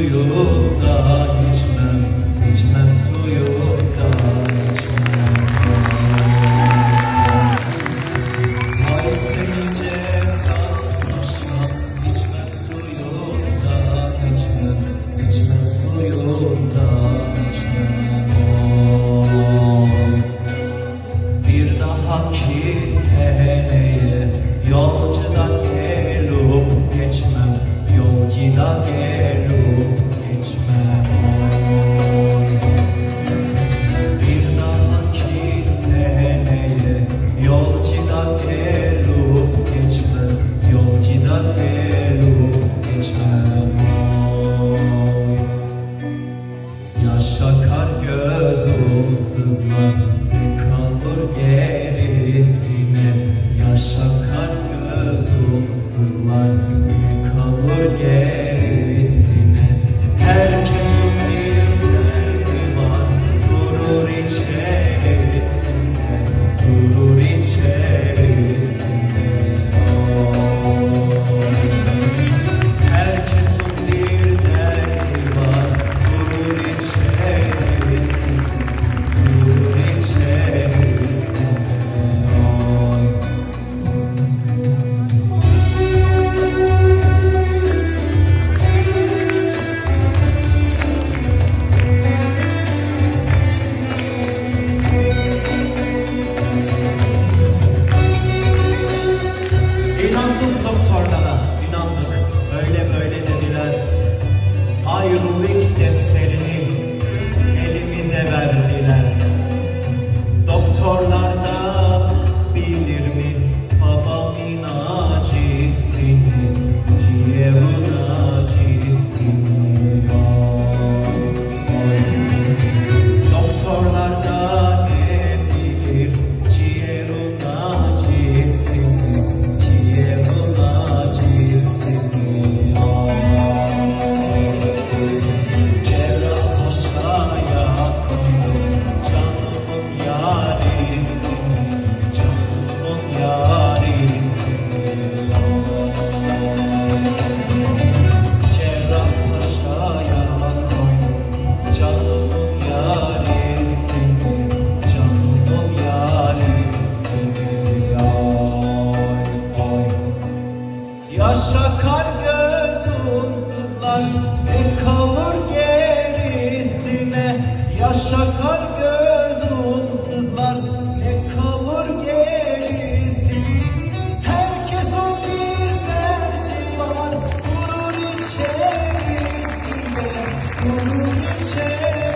suyundan içmem içmem suyundan içmem Ay sevince kalmışam içmem suyundan içmem içmem suyundan içmem. Bir dahaki seneye yolcuda gelip geçmem Yolcuda gelip kalır gerisine Yaş akar gözüm sızlar kalır gerisine raio no Yaş akar gözüm sızlar Ne kalır gerisine Herkesin bir derdi var Gurur içerisinde Gurur içerisinde